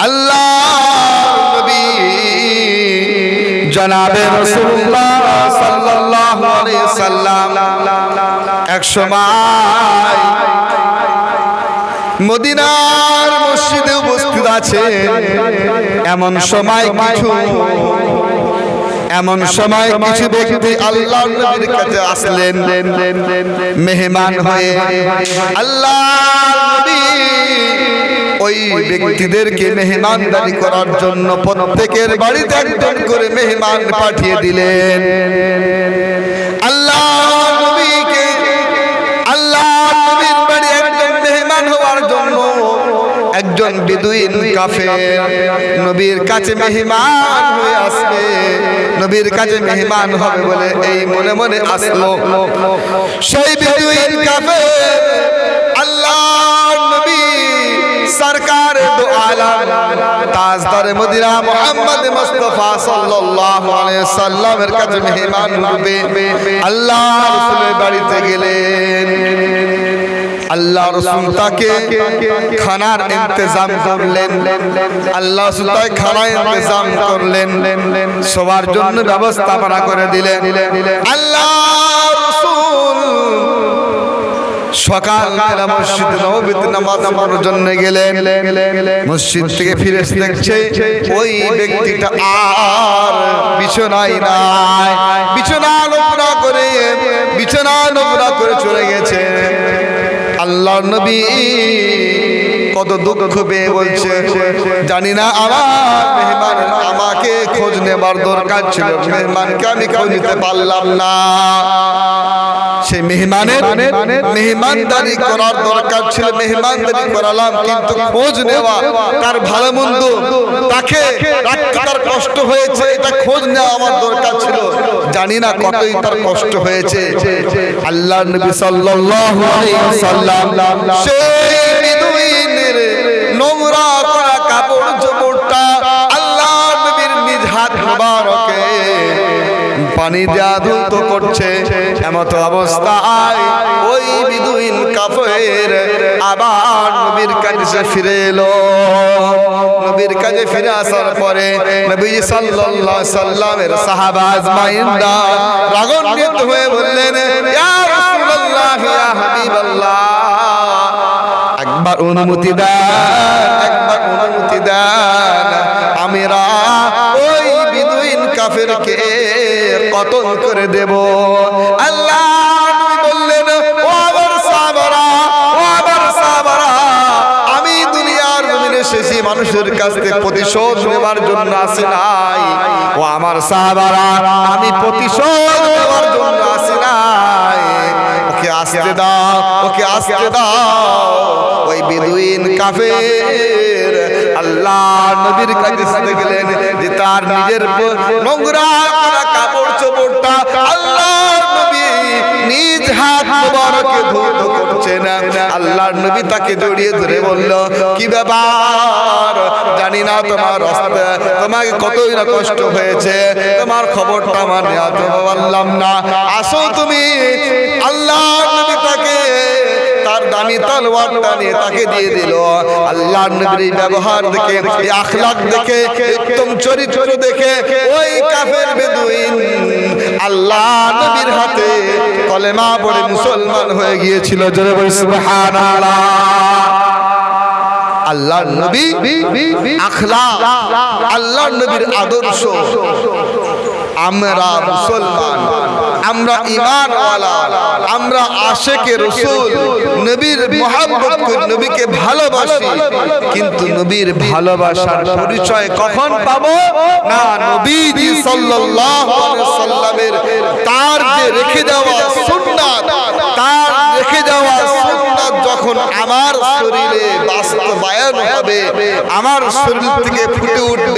আল্লাহ নবী। জনাবে রাসূলুল্লাহ এক সময় মদিনার মসজিদে উপস্থিত আছে এমন সময় কিছু এমন সময় কিছু ব্যক্তি আল্লাহ নবীর কাছে আসলেন। মেহমান হয়ে আল্লাহ নবী ওই ব্যক্তিদেরকে মেহমানদারি করার জন্য প্রত্যেকের বাড়িতে একজন করে মেহমান পাঠিয়ে দিলেন। আল্লাহ আল্লাহ একজন মেহমান হওয়ার জন্য একজন বিদুইন কাফের নবীর কাছে মেহমান হয়ে আসবে। নবীর কাছে মেহমান হবে বলে এই মনে মনে আসলো। সেই বিদুইন কাফের সরকার দো আলম। তাজদার মদিনা মুহাম্মদ মুস্তাফা সাল্লাল্লাহু আলাইহি সাল্লামের কাছে মেহমান রূপে আল্লাহ রাসূলের বাড়িতে গেলেন। আল্লাহ রসুল তাকে খানার ইন্তজাম করলেন। আল্লাহ রসুল তাকে খানার ইন্তজাম করলেন। সবার জন্য ব্যবস্থাপনা করে দিলেন। আল্লাহ মসজিদ থেকে ফিরে বিছানা নোংরা করে বিছানা নোংরা করে চলে গেছে। আল্লাহ নবী কত দুঃখ পেয়ে বলছে, জানি না আমার মেহমান আমাকে খোঁজ নেবার দরকার ছিল। মেহমানকে আমি কেউ নিতে পারলাম না। সেই মেহমানের মেহমানদারি করার দরকার ছিল মেহমানদারি করালাম কিন্তু খোঁজ নেওয়া তার ভালো মন্দ তাকে রাখতে তার কষ্ট হয়েছে এটা খোঁজ নেওয়া আমার দরকার ছিল। জানি না কতই তার কষ্ট হয়েছে। আল্লাহ নবী সাল্লাল্লাহু আলাইহি সাল্লাম সেই পানি দেয়া ধুত করছে, এমত অবস্থায় ওই বিদুইন কাফের আবার নবীর কাছে ফিরে এলো। নবীর কাছে ফিরে আসার পরে নবী সাল্লাল্লাহু সাল্লামের সাহাবা আজমাইনরা রাগান্বিত হয়ে বললেন, ইয়া রাসূলুল্লাহ, ইয়া হাবিবাল্লাহ, একবার অনুমতি দেন, একবার অনুমতি দেন, আমিরা ওই বিদুইন কাফেরকে কতল করে দেব। আল্লাহ বললেন, ও আমার সাহাবারা, ও আমার সাহাবারা, আমি দুনিয়ার জমিনে শেষে মানুষের কাছ থেকে প্রতিশোধ নেবার জন্য আসি নাই। ও আমার সাহাবারা, আমি প্রতিশোধ নেবার জন্য আসি নাই। ওকে আসতে দাও, ওকে আসতে দাও। ওই বেদুইন কাফের আল্লাহ নবীর কাছে গেলেন যে তার নিজের নোংরা কাপড় চোপড়টা আল্লাহ নবী নিজ হাত মোবারকে ধৌত করছেন আল্লাহর নবী তাকে জড়িয়ে ধরে বলল, কি ব্যাপার? জানি না তোমার রাস্তা তোমাকে কতই না কষ্ট হয়েছে। তোমার খবরটা আমার নেওয়া পারলাম না। আসো তুমি। আল্লাহ নবী তাকে তার দামি তলোয়ারটা নিয়ে তাকে দিয়ে দিল। আল্লাহ নবীর ব্যবহার দেখে, এই আখলাক দেখে উত্তম চরিত্র দেখে ওই কাফের বেদুইন আল্লাহ নবীর হাতে কলেমা পড়ে মুসলমান হয়ে গিয়েছিল। জোরে বলি সুবহানাল্লাহ। আল্লাহ নবী আখলা আল্লাহ নবীর আদর্শ। আমরা মুসলমান আমরা ইমানওয়ালা আমরা আশেকে রসুল নবীর মোহাম্মত নবীকে ভালোবাসি কিন্তু নবীর ভালোবাসার পরিচয় কখন পাবো? না নবীজি সাল্লাল্লাহু আলাইহি সাল্লামের তার যে রেখে যাওয়া সুন্নাত তার রেখে যাওয়া সুন্নাত যখন আমার শরীরে বাস্তবায়ন হবে আমার শরীর থেকে ফুটে উঠবে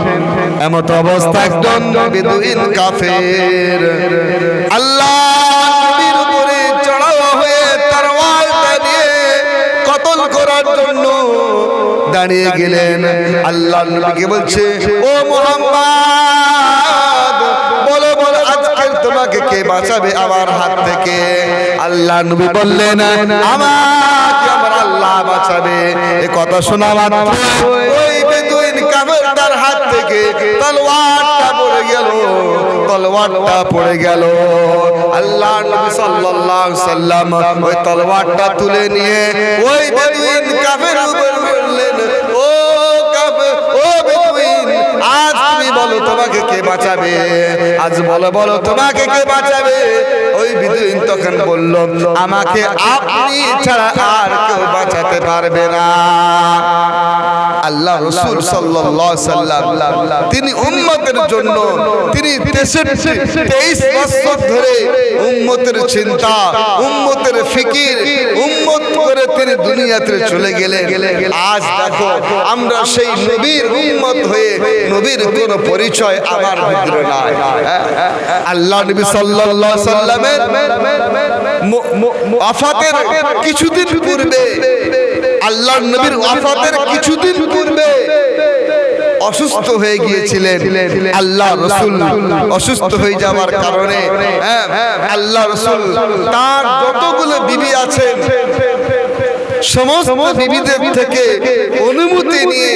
এমত অবস্থা একজন বেদুইন কাফের। আল্লাহ নবীর উপরে চড়াও হয়ে তরোয়ালটা নিয়ে কতল করার জন্য দাঁড়িয়ে গেলেন। আল্লাহ নবীকে বলছে, ও মোহাম্মদ, বলো বলো, আজকে তোমাকে কে বাঁচাবে আমার হাত থেকে? আল্লাহ নবী বললেন, আমাকে আমার আল্লাহ বাঁচাবে। এ কথা শোনা মাত্র। ওই তার হাত থেকে তলোয়ারটা পড়ে গেল তলোয়ারটা পড়ে গেল। আল্লাহ নবী সাল্লাল্লাহু সাল্লাম ওই তলোয়ারটা তুলে নিয়ে ওই বেদুইন কাফের উপর বললেন ও কাফের ও বেদুইন আজ তুমি বলো তোমাকে কে বাঁচাবে? আজ বলো বলো তোমাকে কে বাঁচাবে? ওই বেদুইন তখন বলল আমাকে আপনি ছাড়া আর কেউ বাঁচাতে পারবে না। আল্লাহ রসুল সাল্লাম। তিনি উম্মতের জন্য, তিনি তেইশ বছর ধরে চিন্তা, উম্মতের ফিকির, উম্মত করে তিনি দুনিয়াতে চলে গেলেন। আজ দেখো, আমরা সেই নবীর উম্মত হয়ে নবীর কোনো পরিচয় আমার ভিতরে নাই। আল্লাহ নবী সাল্লাল্লাহু সাল্লামের আফাতের কিছুদিন পূর্বে আল্লাহ নবীর ওয়াফাতের কিছুদিন পূর্বে অসুস্থ হয়ে গিয়েছিলেন। আল্লাহ রসুল অসুস্থ হয়ে যাওয়ার কারণে। হ্যাঁ আল্লাহ রসুল তার যতগুলো বিবি আছেন সমস্ত বিবিদের থেকে অনুমতি নিয়ে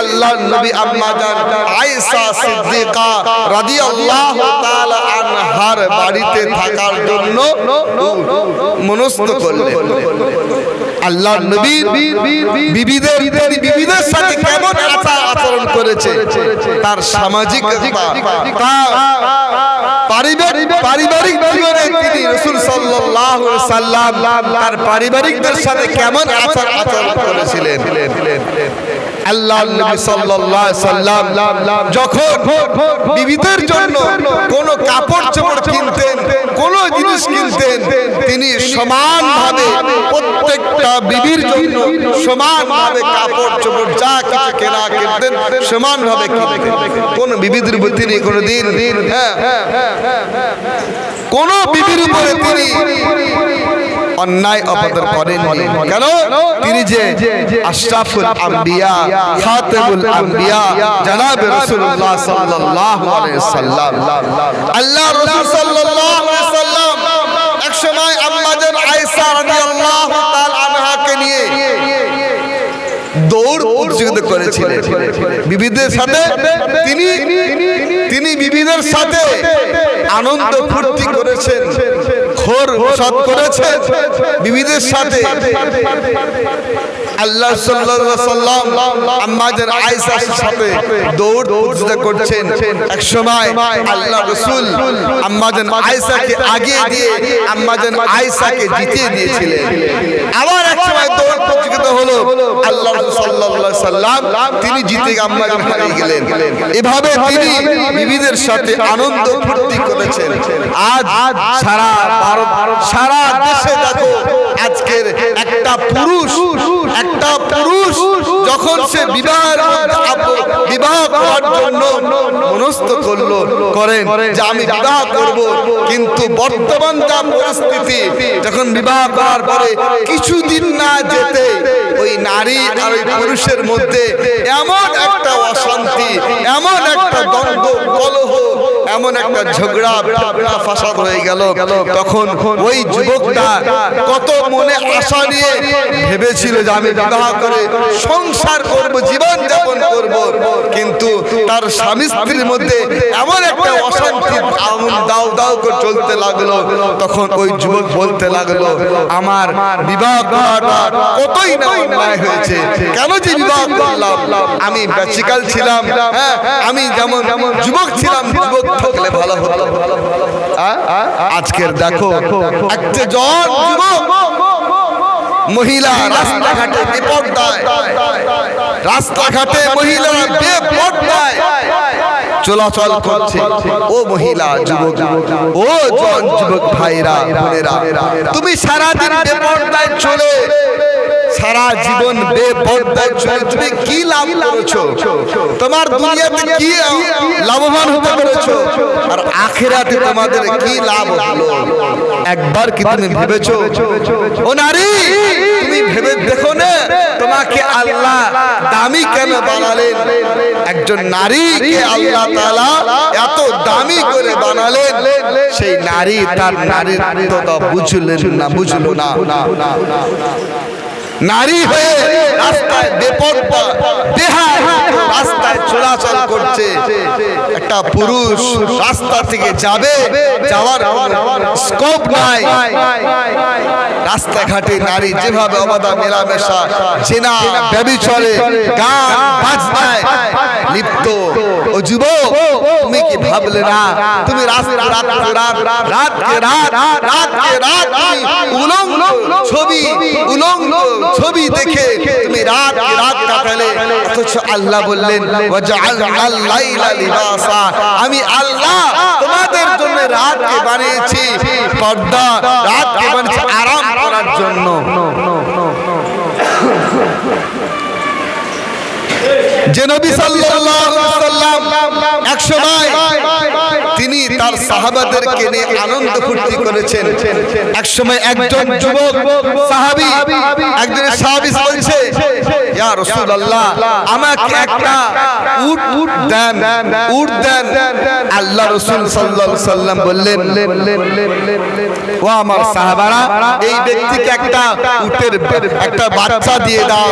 আল্লাহ নবী আম্মা জান আয়েশা সিদ্দিকা রাদিয়াল্লাহু তাআলা আনহার বাড়িতে থাকার জন্য মনস্থ করলেন। আল্লাহ নবীর বিবিদের বিবিদের সাথে কেমন আচার আচরণ করেছে তার সামাজিক পারিবারিক পারিবারিক জীবনে তিনি রাসূল সাল্লাল্লাহু সাল্লাম তার পারিবারিকদের সাথে কেমন আচার আচরণ করেছিলেন আল্লাহ নবী সাল্লাল্লাহু সাল্লাম যখন বিবিদের জন্য কোন কাপড় চোপড় কিনতেন কোন জিনিস কিনতেন তিনি সমানভাবে প্রত্যেকটা বিবির জন্য সমানভাবে কাপড় চোপড় যা কিছু কেনা কিনতেন সমানভাবে কিনতেন। কোন বিবিদের উপর তিনি কোনোদিন হ্যাঁ কোন বিবির উপরে তিনি অন্যায় অপদার করেননি। কেন? তিনি যে আশরাফুল আম্বিয়া, খাতেমুল আম্বিয়া, জনাব রাসূলুল্লাহ সাল্লাল্লাহু আলাইহি সাল্লাম আল্লাহ রাসূল সাল্লাল্লাহু আলাইহি সাল্লাম এক সময় আম্মাজান আয়েশা রাদিয়াল্লাহু তাআলা আনহাকে নিয়ে দৌড় প্রতিযোগিতা করেছিলেন। বিবিদের সাথে তিনি তিনি বিবিদের সাথে আনন্দ ফুর্তি করেছেন। খোর সৎ করেছে। বিবিদের সাথে। আল্লাহ সাল্লাল্লাহু সাল্লাম আম্মাদের আয়েশার সাথে দৌড় দৌড় করছেন। এক সময় আল্লাহ রাসূল আম্মাদের আয়েশাকে আগে দিয়ে আম্মাদের আয়েশাকে জিতিয়ে দিয়েছিলেন। আবার এক সময় দৌড় প্রতিযোগিতা হলো। আল্লাহ সাল্লাম তিনি জিতে আম্মাজান হারিয়ে গেলেন। এভাবে তিনি বিবিদের সাথে আনন্দ ফুর্তি করেছেন। আজ সারা ভারত সারা দেশে দেখো আজকের একটা পুরুষ একটা পুরুষ যখন সে বিবাহ করার জন্য মনস্থ করল করেন যে আমি বিবাহ করব কিন্তু বর্তমান যা পরিস্থিতি যখন বিবাহ করার পরে কিছুদিন না যেতে ওই নারী আর ওই পুরুষের মধ্যে এমন একটা অশান্তি, এমন একটা দ্বন্দ্ব, কলহ এমন একটা ঝগড়া ফাসাদ হয়ে গেল। তখন ওই যুবকটা কত মনে আশা নিয়ে ভেবেছিল যে আমি বিবাহ করে সংসার করব জীবন যাপন করব। কিন্তু তার স্বামী স্ত্রীর মধ্যে এমন একটা অশান্তি দাও দাও করে চলতে লাগল। তখন ওই যুবক বলতে লাগল আমার বিবাহ করাটা কতই না অন্যায় হয়েছে। কেন যে বিবাহ করলাম? আমি ব্যাচিকাল ছিলাম হ্যাঁ আমি যেমন যুবক ছিলাম যুবক থাকলে ভালো হতো। আজকের দেখো একটা মহিলা রাস্তাঘাটে বেপর্দায় রাস্তাঘাটে মহিলারা বেপর্দায় চলাচল করছে। ও মহিলা, যুবক, ও জন, যুবক ভাইরা, বোনেরা, তুমি সারাদিন বেপরদায় চলে, সারা জীবন বেপরদায় চলে, তুমি কি লাভ করেছ? তোমার দুনিয়াতে কি লাভবান হতে পেরেছ? আর আখেরাতে তোমাদের কি লাভ হলো? একবার কি তুমি ভেবেছো? ও নারী, তুমি ভেবে দেখো না, তোমাকে আল্লাহ দামি কেন বানালেন? একজন নারীকে আল্লাহ তাআলা এত দামি করে বানালেন সেই নারী তার নারীত্বটা বুঝলেন না বুঝলো না। নারী হয়ে রাস্তায় বেপরদা বেহায় রাস্তায় চলাচল করছে। একটা পুরুষ রাস্তা থেকে যাবে, যাওয়ার স্কোপ নাই। রাস্তাঘাটে নারী যেভাবে অবাধা মেলামেশা, জেনা ব্যবিচলে গান, বাজনায় লিপ্ত। ও যুবক, তুমি কি ভাবলে না? তুমি রাস্তা রাত রাত রাত রাত রাত রাত ছবি, উলঙ্গ ছবি দেখে তুমি রাত রাত কাটালে অথচ আল্লাহ বললেন আমি আল্লাহ তোমাদের জন্য রাতকে বানিয়েছি পর্দা রাতকে বানিয়েছি আরাম করার জন্য। যে নবী সাল্লাল্লাহু আলাইহি সাল্লাম এক সময় তার সাহাবাদেরকে নিয়ে আনন্দ ফুর্তি করেছেন। এক সময় একজন যুবক সাহাবী একজন সাহাবী বলছে, ইয়া রাসূলুল্লাহ, আমাকে একটা উট উট দেন উট দেন। আল্লাহ রাসূল সাল্লাল্লাহু আলাইহি সাল্লাম বললেন, ও আমার সাহাবারা, এই ব্যক্তিকে একটা উটের একটা বাচ্চা দিয়ে দাও,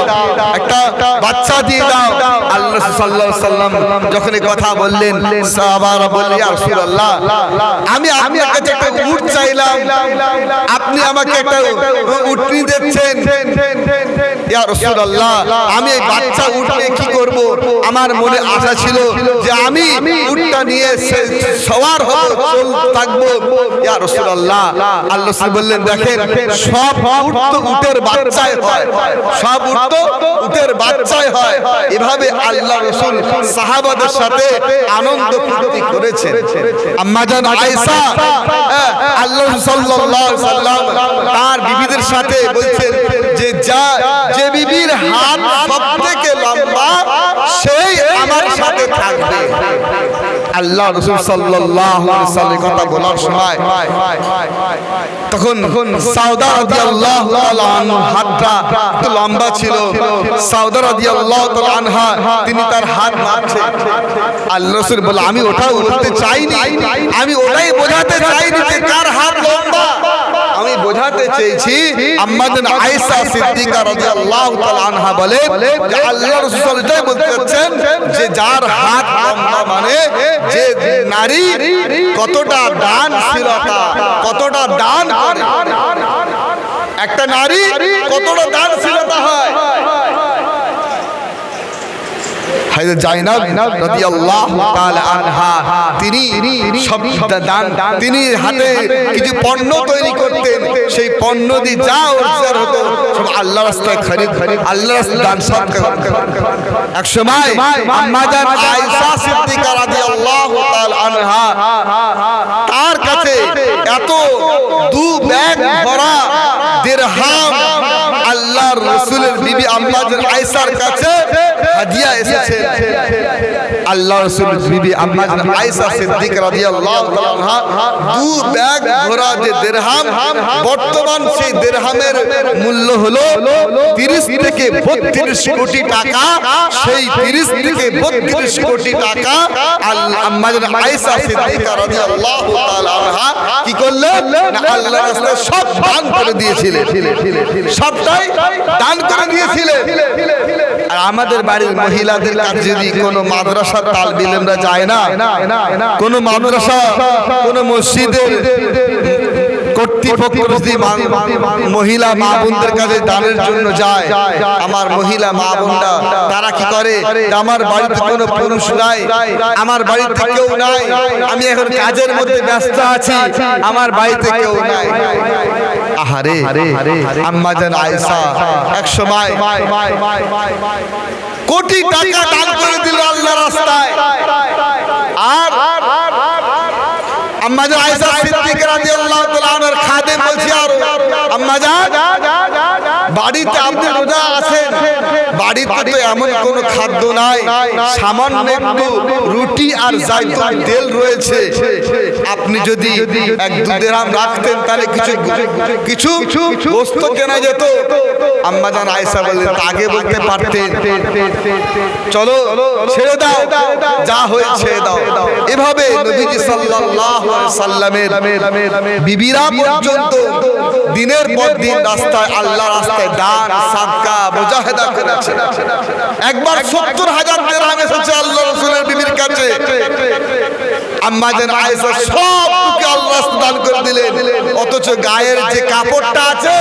একটা বাচ্চা দিয়ে দাও। আল্লাহ সাল্লাল্লাহু আলাইহি সাল্লাম যখন কথা বললেন, সাহাবারা বললেন, ইয়া রাসূলুল্লাহ আমি আপনার কাছে একটা উট চাইলাম, আপনি আমাকে একটা উটনি দিচ্ছেন আমি এই বাচ্চা নিয়ে কি করব? আমার মনে আশা ছিল যে আমি উঠটা নিয়ে সে- সওয়ার হব, চল থাকব। ইয়া রাসূলুল্লাহ, আল্লাহ বললেন, দেখেন, সব উট তো উটের বাচ্চাই হয়। সব উট তো বাচ্চাই হয়। এভাবে আল্লাহ রাসূল সাহাবাদের সাথে আনন্দ ফুর্তি করেছেন। আয়েশা হ্যাঁ, আল্লাহ সাল্লাল্লাহু আলাইহি সাল্লাম তার বিবিদের সাথে বলছেন আল্লাহ রসুল সাল্লামের কথা বলার সময় তখন সাউদা তাআলা আনহা হাতটা একটু লম্বা ছিল। সাউদা রাদিয়াল্লাহু তাআলা আনহা তিনি তার হাত মারছে আল্লাহ রাসূল বলে আমি ওটাও বলতে চাইনি। আমি ওটাই বোঝাতে চাইনি যে কার হাত লম্বা। আমি বোঝাতে চেয়েছি। আম্মাজান আয়েশা সিদ্দিকা রাদিয়াল্লাহু তাআলা আনহা বলে আল্লাহ রাসূল বলতে যে যার হাত নারী কতটা দানশীলতা কতটা দান একটা নারী কতটা দানশীলতা হয়? তিনি সব দান, তিনি পণ্য তৈরি করতেন। সেই পণ্য দিয়ে যা রোজগার হতো, সব আল্লাহ আল্লাহ এক সময় জান আয়েশা সিদ্দিকা রাদিয়াল্লাহু তাআলা তার কাছে এত দু ব্যাগ ভরা দিরহাম আল্লাহর রাসূলের বিবি আম্মা জান আয়েশার কাছে হাদিয়া এসেছে আল্লাহ রাসূল বিবি আম্মা আয়েশা সিদ্দিক রাদিয়াল্লাহু তাআলা দু ব্যাগ ভরা যে দিরহাম বর্তমান সেই দিরহামের মূল্য হলো 30 থেকে 32 কোটি টাকা। সেই 30 থেকে 32 কোটি টাকা আল্লাহ আম্মা আয়েশা সিদ্দিকা রাদিয়াল্লাহু তাআলা কি করলেন? না আল্লাহর রাস্তায় সব দান করে দিয়েছিলেন। সবটাই দান করে দিয়েছিলেন। আর আমাদের বাড়ির মহিলাদের কাছে যদি কোনো মাদ্রাসা তালবিলেমরা যায় না। কোনো মাদ্রাসা, কোনো মসজিদের কর্তৃপক্ষ যদি মহিলা মা বোনদের কাছে দানের জন্য যায়, আমার মহিলা মা বোনরা তারা কি করে? আমার বাড়িতে কোনো পুরুষ নাই, আমার বাড়িতে কেউ নাই, আমি এখন কাজের মধ্যে ব্যস্ত আছি, আমার বাড়িতে কেউ নাই। আহারে। আম্মা জান আয়েশা, এক সময় কোটি টাকা দান করে দিল আল্লাহ রাস্তায়। আর রাদিয়াল্লাহু তাআলা খাদেম বলছি আর। বাড়িতে আপনি রোজা আছেন বাড়িতে তো এমন কোনো খাদ্য নাই। সামান্য একটু রুটি আর জাইতুন তেল রয়েছে। আপনি যদি এক দু দেরাম রাখতেন তাহলে কিছু কিছু বস্তু কেনা যেত। আম্মা জান আয়েশা বললেন আগে বলতে পারতেন। চলো ছেড়ে দাও। যা হয়ে ছেড়ে দাও। এভাবে নবীজি সাল্লাল্লাহু আলাইহি সাল্লামের বিবিরা পর্যন্ত দিনের পর দিন রাস্তায় আল্লাহ রাস্তায় দান সাদকা মুজাহিদা করেছে একবার সত্তর হাজার দেড়হাম এসেছে আল্লাহ রসুলের বিবির কাছে। আম্মা যেন আয়েশা সবটুকু আল্লাহ দান করে দিলেন। অথচ গায়ের যে কাপড়টা আছে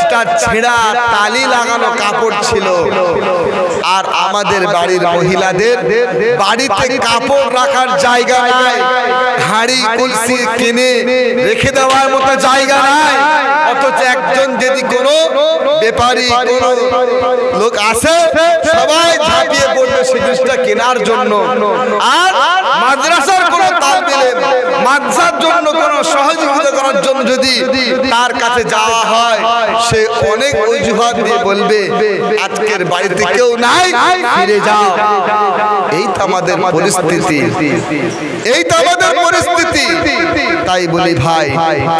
সেটা ছেঁড়া তালি লাগানো কাপড় ছিল। আর আমাদের বাড়ির মহিলাদের বাড়িতে কাপড় রাখার জায়গা নাই। হাড়ি কলসি কিনে রেখে দেওয়ার মতো জায়গা নাই। অথচ একজন যদি কোনো ব্যাপারী কোনো লোক আসে সবাই ঝাঁপিয়ে পড়বে সেই জিনিসটা কেনার জন্য। আর মাদ্রাসার কোনো তালবিলে মাদ্রাসার জন্য কোনো সহযোগিতা করার জন্য যদি তার কাছে যাওয়া হয়, সে অনেক অজুহাত দিয়ে বলবে, আজকের বাড়িতে কেউ নাই, ফিরে যাও। এই তো আমাদের পরিস্থিতি। এই তো আমাদের পরিস্থিতি। তাই বলি ভাই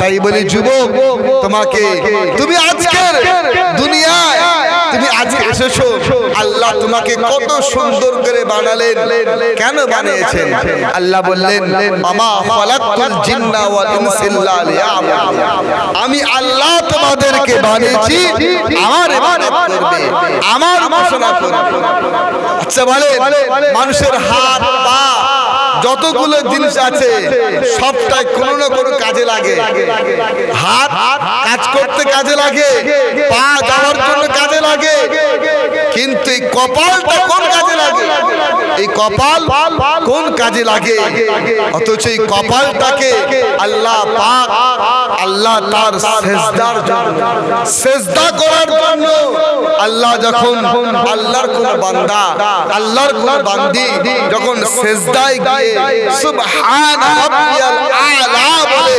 তাই বলি যুবক তোমাকে তুমি আজকের দুনিয়ায় তুমি আজকে এসেছ। আল্লাহ তোমাকে কত সুন্দর করে বানালেন কেন বানিয়েছেন? আল্লাহ বললেন মামা ফালাকুল জিন্না ওয়াল ইনসা আমি আল্লাহ তোমাদেরকে বানিয়েছি আমার ইবাদত করবে আমার উপাসনা করবে। আচ্ছা বলে মানুষের হাত পা যতগুলো জিনিস আছে, সবটাই কোনো না কোনো কাজে লাগে। হাত কাজ করতে কাজে লাগে, পা যাওয়ার জন্য কাজে লাগে? কিন্তু এই কপালটা কোন কাজে লাগে? এই কপাল কোন কাজে লাগে? অথচ এই কপালটাকে আল্লাহ পাক, আল্লাহ তার সেজদার জন্য, সেজদা করার জন্য আল্লাহ যখন আল্লাহর কোন বান্দা, আল্লাহর কোন বান্দি যখন সেজদায় গিয়ে সুবহান রাব্বিয়াল আলা বলে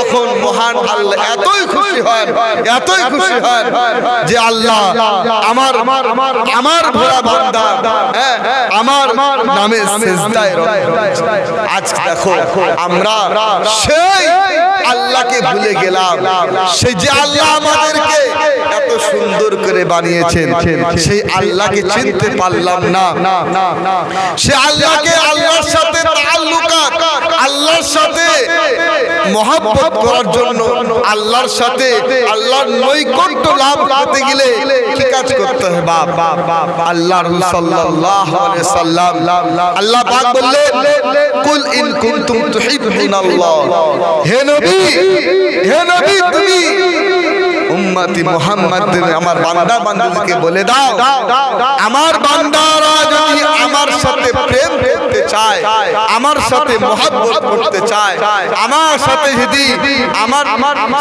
তখন মহান আল্লাহ এতই খুশি হন এতই খুশি হন যে আল্লাহ আমার আমার ভোলা বান্দা হ্যাঁ, আমার নামে সেজদায় রয়েছে। আজ দেখো আমরা সেই আল্লাহকে ভুলে গেলাম সেই যে আল্লাহ আমাদেরকে এত সুন্দর করে বানিয়েছেন সেই আল্লাহকে চিনতে পারলাম না সে আল্লাহকে আল্লাহর সাথে তাআল্লুকাত আল্লাহর সাথে মহাব্বত করার জন্য আল্লাহর সাথে আল্লাহর নৈকট্য লাভ করতে গেলে কি কাজ করতে হবে বা বাপ? আল্লাহ রাসূল সাল্লাল্লাহু আলাইহি সাল্লাম। আল্লাহ পাক বললেন, কুল ইন কুনতুম তুহিব্বুনাল্লাহ। হে নবী হে নবী, তুমি উম্মতি মুহাম্মদ আমার বান্দা বান্দাদেরকে বলে দাও। আমার বান্দারা যদি আমার সাথে প্রেম করতে চায়, আমার সাথে মহব্বত করতে চায়, আমার সাথে যদি আমার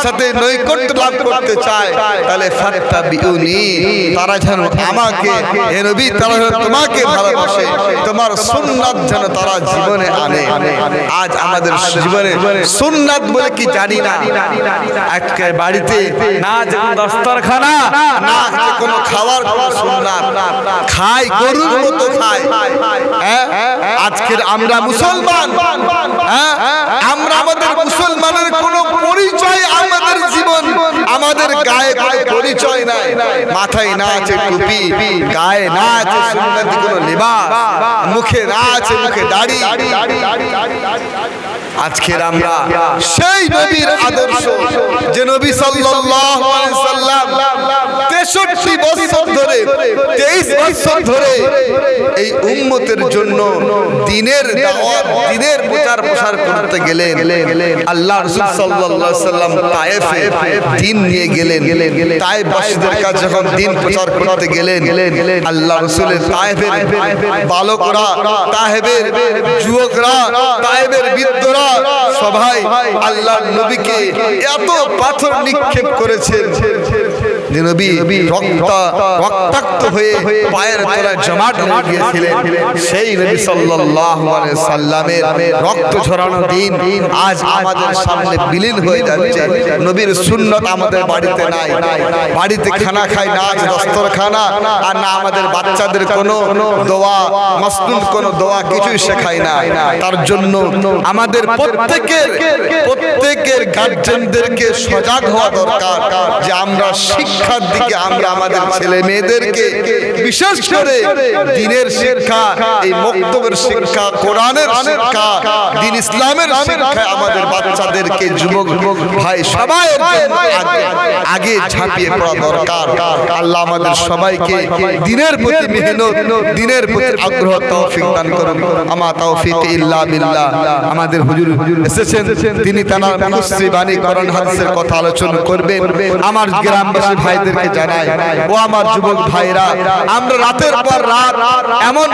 সাথে নৈকট্য লাভ করতে চায়, তাহলে ফাত্তাবিউনি, তারা যেন আমাকে, হে নবী, তারা যেন তোমাকে ভালোবাসে, তোমার সুন্নাত যেন তারা জীবনে আনে। আজ আমাদের জীবনে সুন্নাত বলে কি জানি না। আজকে বাড়িতে না দস্তরখানা না যে কোনো খাওয়ার সুন্নাত খাই গরুর মতো খাই হ্যাঁ আজকের আমরা মুসলমান হ্যাঁ আমরা আমাদের মুসলমানের কোনো পরিচয় আমাদের জীবন আমাদের গায়ে কোনো পরিচয় নাই মাথায় না আছে টুপি গায়ে না আছে সুন্নতি কোনো লিবাস মুখে না আছে মুখে দাড়ি আজকের আমরা সেই নবীর আদর্শ যে নবী সাল্লাল্লাহু আলাইহি সাল্লাম 63 বছর ধরে 23 বছর ধরে এই উম্মতের জন্য দিনের দিনের প্রচার প্রসার করতে গেলেন। আল্লাহ সাল্লাম তায়েফে দিন নিয়ে গেলেন। কাছে যখন দিন প্রচার করতে গেলেন, আল্লাহ বালকরা যুবকরা বৃদ্ধরা সবাই নবীকে এত পাথর নিক্ষেপ করেছেন। যে নবী রক্ত রক্তাক্ত হয়ে পায়ের তলায় জমাট হয়ে গিয়েছিলেন সেই নবী সাল্লাল্লাহু আলাইহি সাল্লামের রক্ত ঝরানো দিন আজ আমাদের সামনে বিলীন হয়ে যাচ্ছে। নবীর সুন্নত আমাদের বাড়িতে নাই। বাড়িতে খানা খাই না দস্তরখানা আর না আমাদের বাচ্চাদের কোনো দোয়া মাসনুন কোনো দোয়া কিছুই শেখায় না। তার জন্য আমাদের প্রত্যেকের প্রত্যেকের গার্জেনদেরকে সজাগ হওয়া দরকার যে আমরা শিক্ষার দিকে আমরা আমাদের ছেলে মেয়েদেরকে বিশেষ করে দিনের শিক্ষা এই মক্তবের শিক্ষা কোরআনের শিক্ষা দিন ইসলামের শিক্ষায় আমাদের বাচ্চাদেরকে যুবক ভাই সবাই আগে ঝাঁপিয়ে পড়া দরকার। আল্লাহ আমাদের সবাইকে দিনের প্রতি মেহনত দিনের প্রতি আগ্রহ তৌফিক দান করুন। আমা তৌফিক ইল্লা বিল্লাহ। আমাদের হুজুর এসেছেন। তিনি তার মুসরি বাণী করণ হাদিসের কথা আলোচনা করবেন। আমার গ্রামবাসী ভাইদেরকে জানাই। ও আমার যুবক ভাইরা আমরা রাতের পর রাত এমন